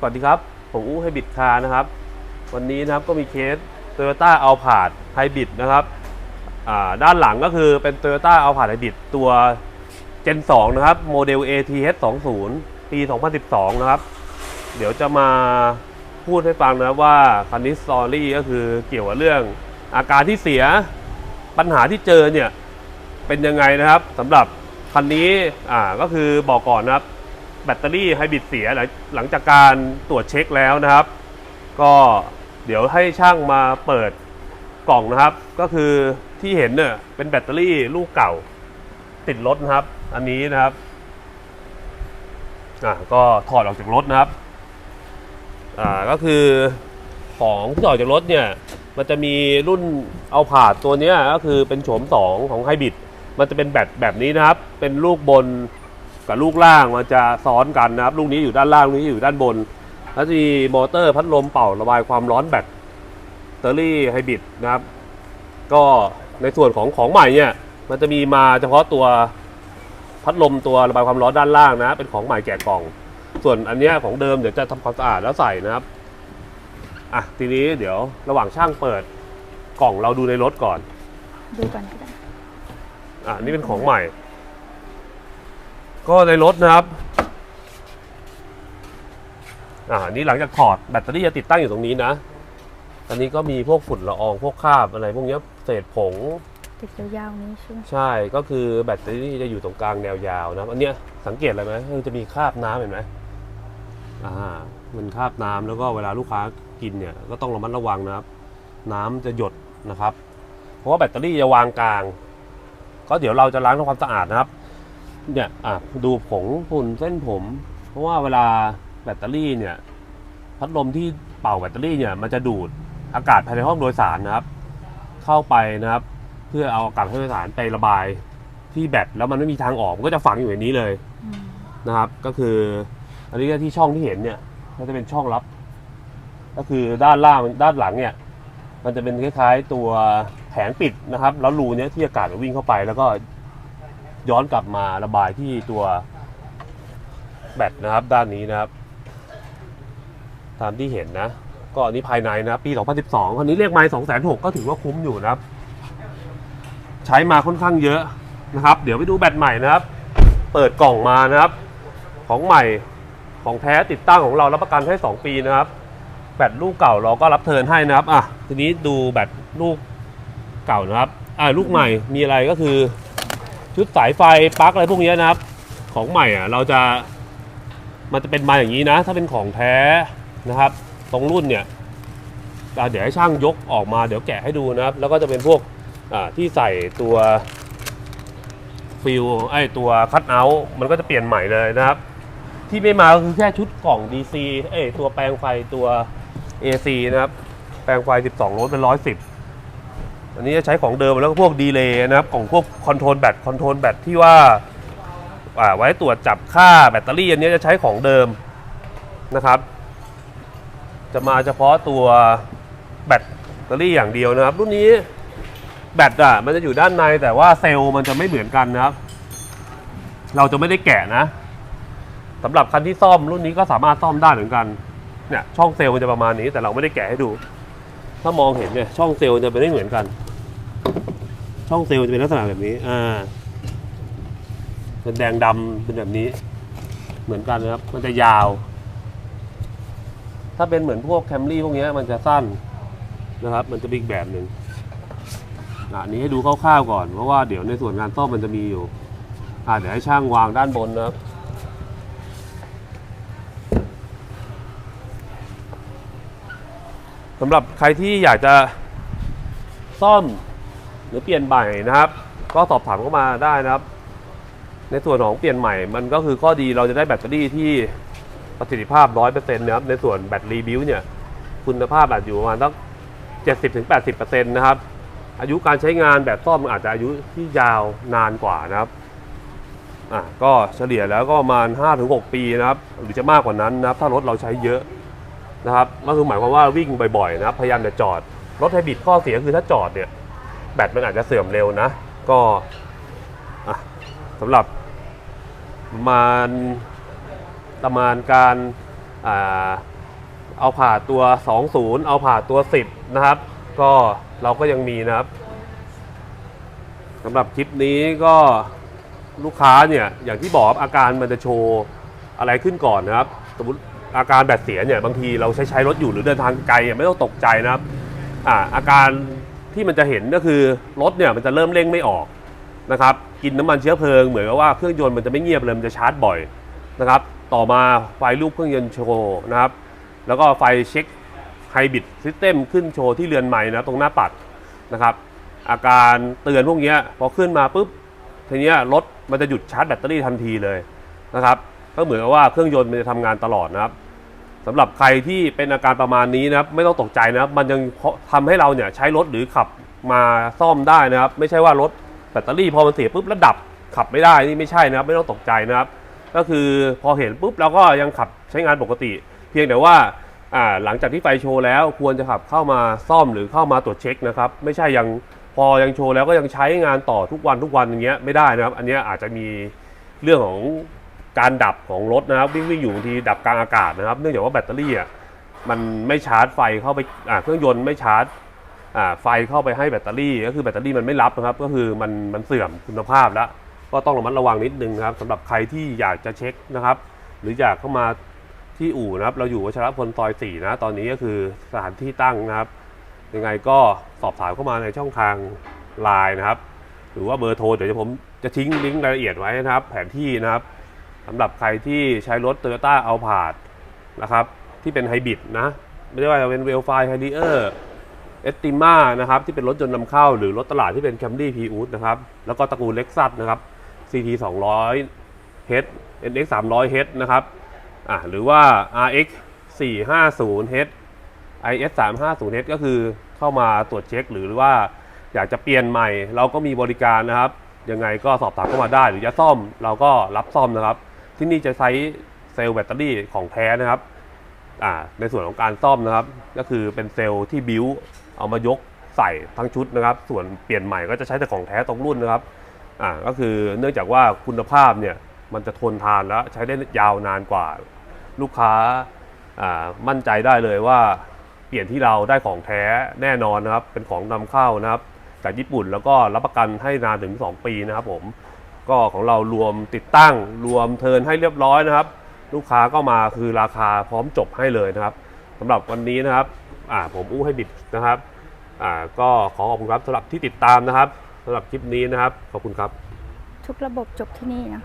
สวัสดีครับ ผมอู้ไฮบิดคาร์นะครับ วันนี้นะครับก็มีเคส Toyota a l p a r d Hybrid นะครับด้านหลังก็คือเป็น Toyota a l p a r d Hybrid ตัว Gen 2 นะครับ โมเดล ATH 20ปี 2012 นะครับ เดี๋ยวจะมาพูดให้ฟังนะครับว่าคันนี้สตอรี่ก็คือเกี่ยวกับเรื่องอาการที่เสียปัญหาที่เจอเนี่ย เป็นยังไงนะครับสำหรับคันนี้อ่าก็คือบอกก่อนนะครับ แบตเตอรี่ไฮบริดเสียหลังจากการตรวจเช็คแล้วนะครับ ก็เดี๋ยวให้ช่างมาเปิดกล่องนะครับ ก็คือที่เห็นเนี่ยเป็นแบตเตอรี่ลูกเก่า ติดรถนะครับ อันนี้นะครับอ่าก็ถอดออกจากรถนะครับอ่าก็คือของที่ถอดจากรถเนี่ยมันจะมีรุ่นเอาผาดตัวเนี้ยก็คือเป็นโฉม2ของไฮบริดมันจะเป็นแบตแบบนี้นะครับ เป็นลูกบน กับลูกล่างมันจะซ้อนกันนะครับ ลูกนี้อยู่ด้านล่างลูกนี้อยู่ด้านบน แล้วจะมีมอเตอร์พัดลมเป่าระบายความร้อนแบตเตอรี่ไฮบริดนะครับ ก็ในส่วนของของใหม่เนี่ยมันจะมีมาเฉพาะตัวพัดลมตัวระบายความร้อนด้านล่างนะ เป็นของใหม่แกะกล่อง ส่วนอันเนี้ยของเดิมเดี๋ยวจะทำความสะอาดแล้วใส่นะครับอะทีนี้เดี๋ยวระหว่างช่างเปิดกล่องเราดูในรถก่อน ดูก่อนก็ได้อะนี่เป็นของใหม่ ก็ในรถนะครับ อ่า นี่หลังจากถอดแบตเตอรี่จะติดตั้งอยู่ตรงนี้นะ อันนี้ก็มีพวกฝุ่นละอองพวกคราบอะไรพวกเนี้ยเศษผง ติดยาวๆนี้ใช่ไหมใช่ ก็คือแบตเตอรี่จะอยู่ตรงกลางแนวยาวนะครับอันเนี้ยสังเกตอะไรไหมมันจะมีคราบน้ำเห็นไหมอ่า มันคราบน้ำแล้วก็เวลาลูกค้ากินเนี่ยก็ต้องระมัดระวังนะครับ น้ำจะหยดนะครับ เพราะว่าแบตเตอรี่จะวางกลาง ก็เดี๋ยวเราจะล้างทำความสะอาดนะครับ เนี่ยอะดูผงฝุ่นเส้นผม เพราะว่าเวลาแบตเตอรี่เนี่ย พัดลมที่เป่าแบตเตอรี่เนี่ยมันจะดูดอากาศภายในห้องโดยสารนะครับ เข้าไปนะครับ เพื่อเอาอากาศภายในห้องโดยสารไประบายที่แบตแล้วมันไม่มีทางออกมันก็จะฝังอยู่ในนี้เลยอืมนะครับ ก็คือ อันนี้ก็ที่ช่องที่เห็นเนี่ยก็จะเป็นช่องรับ ก็คือด้านล่างด้านหลังเนี่ย มันจะเป็นคล้ายๆตัวแผงปิดนะครับ แล้วรูเนี้ยที่อากาศมันวิ่งเข้าไปแล้วก็ ย้อนกลับมาระบายที่ตัวแบตนะครับด้านนี้นะครับตามที่เห็นนะ ก็อันนี้ภายในนะครับปี 2012คันนี้เรียกไม้2 6 0 0 0ก็ถือว่าคุ้มอยู่นะครับ ใช้มาค่อนข้างเยอะนะครับ เดี๋ยวไปดูแบตใหม่นะครับ เปิดกล่องมานะครับ ของใหม่ของแท้ติดตั้งของเรารับประกันให้ 2 ปีนะครับ แบตลูกเก่าเราก็รับเทินให้นะครับ อะ ทีนี้ดูแบตลูกเก่านะครับ อ่าลูกใหม่มีอะไรก็คือ ชุดสายไฟปลั๊กอะไรพวกนี้นะครับ ของใหม่อะเราจะมันจะเป็นมาอย่างนี้นะ ถ้าเป็นของแท้นะครับ ตรงรุ่นเนี่ยเดี๋ยวให้ช่างยกออกมาเดี๋ยวแกะให้ดูนะครับ แล้วก็จะเป็นพวกที่ใส่ตัวฟิลไอตัวคัตเอาท์มันก็จะเปลี่ยนใหม่เลยนะครับ ที่ไม่มาก็คือแค่ชุดกล่อง DC เอ้ตัวแปลงไฟตัว AC นะครับ แปลงไฟ 12 โวลต์เป็น 110 อันนี้จะใช้ของเดิมแล้วก็พวกดีเลย์นะครับของพวกคอนโทรลแบตคอนโทรลแบตที่ว่าาไว้ตรวจจับค่าแบตเตอรี่อันนี้จะใช้ของเดิมนะครับ จะมาเฉพาะตัวแบตเตอรี่อย่างเดียวนะครับ รุ่นนี้แบตอะมันจะอยู่ด้านในแต่ว่าเซลล์มันจะไม่เหมือนกันนะครับ เราจะไม่ได้แกะนะสำหรับคันที่ซ่อมรุ่นนี้ก็สามารถซ่อมได้เหมือนกันเนี่ยช่องเซลล์มันจะประมาณนี้แต่เราไม่ได้แกะให้ดู ถ้ามองเห็นเนี่ยช่องเซลล์จะเป็นไม่เหมือนกัน ช่องเซลล์จะเป็นลักษณะแบบนี้ อ่าเป็นแดงดำเป็นแบบนี้ เหมือนกันนะครับ มันจะยาว ถ้าเป็นเหมือนพวกแคมรี่พวกนี้มันจะสั้นนะครับ มันจะเป็นอีกแบบหนึ่งอะอันนี้ให้ดูคร่าวๆก่อน เพราะว่าเดี๋ยวในส่วนงานซ่อมมันจะมีอยู่ อ่าเดี๋ยวให้ช่างวางด้านบนนะครับสำหรับใครที่อยากจะซ่อม หรือเปลี่ยนใหม่นะครับ ก็สอบถามเข้ามาได้นะครับ ในส่วนของเปลี่ยนใหม่ มันก็คือข้อดีเราจะได้แบตเตอรี่ที่ประสิทธิภาพ 100%นะครับ ในส่วนแบตรีบิวเนี่ย คุณภาพอาจอยู่ประมาณสัก70-80%นะครับ อายุการใช้งานแบบซ่อมอาจจะอายุที่ยาวนานกว่านะครับอะก็เฉลี่ยแล้วก็ประมาณ 5-6 ปีนะครับ หรือจะมากกว่านั้นนะครับ ถ้ารถเราใช้เยอะนะครับก็คือหมายความว่าวิ่งบ่อยๆนะครับ พยายามจะจอด รถไฮบริดข้อเสียคือถ้าจอดเนี่ย แบตมันอาจจะเสื่อมเร็วนะ ก็สำหรับประมาณประมาณการอาเอาผ่าตัว 20 เอาผ่าตัว 10 นะครับ ก็เราก็ยังมีนะครับสำหรับคลิปนี้ก็ลูกค้าเนี่ยอย่างที่บอกอาการมันจะโชว์อะไรขึ้นก่อนนะครับ สมมติอาการแบตเสียเนี่ยบางทีเราใช้ใช้รถอยู่หรือเดินทางไกลไม่ต้องตกใจนะครับอาอาการ ที่มันจะเห็นก็คือรถเนี่ยมันจะเริ่มเร่งไม่ออกนะครับกินน้ำมันเชื้อเพลิงเหมือนกับว่าเครื่องยนต์มันจะไม่เงียบเลยมันจะชาร์จบ่อยนะครับต่อมาไฟลูกเครื่องยนต์โชว์นะครับแล้วก็ไฟเช็คไฮบริดซิสเต็มขึ้นโชว์ที่เรือนใหม่นะตรงหน้าปัดนะครับอาการเตือนพวกนี้พอขึ้นมาปุ๊บทีเนี้ยรถมันจะหยุดชาร์จแบตเตอรี่ทันทีเลยนะครับก็เหมือนกับว่าเครื่องยนต์มันจะทำงานตลอดนะครับ สำหรับใครที่เป็นอาการประมาณนี้นะครับไม่ต้องตกใจนะครับ มันยังทำให้เราเนี่ยใช้รถหรือขับมาซ่อมได้นะครับ ไม่ใช่ว่ารถแบตเตอรี่พอมันเสียปุ๊บแล้วดับขับไม่ได้นี่ไม่ใช่นะครับ ไม่ต้องตกใจนะครับ ก็คือพอเห็นปุ๊บเราก็ยังขับใช้งานปกติ เพียงแต่ว่าอ่าหลังจากที่ไฟโชว์แล้วควรจะขับเข้ามาซ่อมหรือเข้ามาตรวจเช็คนะครับ ไม่ใช่ยังพอยังโชว์แล้วก็ยังใช้งานต่อทุกวันทุกวันอย่างเงี้ยไม่ได้นะครับ อันนี้อาจจะมีเรื่องของ การดับของรถนะครับวิ่งวิ่งอยู่บางทีดับกลางอากาศนะครับ เนื่องจากว่าแบตเตอรี่อะมันไม่ชาร์จไฟเข้าไปอ่าเครื่องยนต์ไม่ชาร์จอ่าไฟเข้าไปให้แบตเตอรี่ ก็คือแบตเตอรี่มันไม่รับนะครับ ก็คือมันมันเสื่อมคุณภาพแล้วก็ต้องระมัดระวังนิดนึงครับสำหรับใครที่อยากจะเช็คนะครับ หรืออยากเข้ามาที่อู่นะครับ เราอยู่วัชรพลซอย4นะตอนนี้ก็คือสถานที่ตั้งนะครับยังไงก็สอบถามเข้ามาในช่องทางไลน์นะครับ หรือว่าเบอร์โทรเดี๋ยวผมจะทิ้งลิงก์รายละเอียดไว้นะครับ แผนที่นะครับ สำหรับใครที่ใช้รถ Toyota a l p a r d นะครับ ที่เป็นไฮบริดนะ ไม่ว่าจะเป็นเวลไฟไฮดีเออร์เอสติมานะครับ ที่เป็นรถยนต์นำเข้า หรือรถตลาดที่เป็น Camry p r u นะครับ แล้วก็ตระกูลเล็กซัสนะครับ CT 200 H NX 300 H นะครับอะหรือว่า RX 450 H IS 350 H ก็คือเข้ามาตรวจเช็ค หรือว่าอยากจะเปลี่ยนใหม่ เราก็มีบริการนะครับ ยังไงก็สอบถามเข้ามาได้ หรือจะซ่อมเราก็รับซ่อมนะครับ ที่นี่จะใช้เซลล์แบตเตอรี่ของแท้นะครับในส่วนของการซ่อมนะครับ ก็คือเป็นเซลล์ที่บิวเอามายกใส่ทั้งชุดนะครับ ส่วนเปลี่ยนใหม่ก็จะใช้แต่ของแท้ตรงรุ่นนะครับก็คือเนื่องจากว่าคุณภาพเนี่ยมันจะทนทานและใช้ได้ยาวนานกว่าลูกค้ามั่นใจได้เลยว่าเปลี่ยนที่เราได้ของแท้แน่นอนนะครับ เป็นของนำเข้านะครับ จากญี่ปุ่นแล้วก็รับประกันให้นานถึง 2 ปีนะครับผม ก็ของเรารวมติดตั้ง รวมเทินให้เรียบร้อยนะครับ ลูกค้าก็มาคือราคาพร้อมจบให้เลยนะครับสำหรับวันนี้นะครับอ่าผมอู้ให้บิดนะครับอ่าก็ขอขอบคุณครับสำหรับที่ติดตามนะครับสำหรับคลิปนี้นะครับขอบคุณครับ ทุกระบบจบที่นี่นะ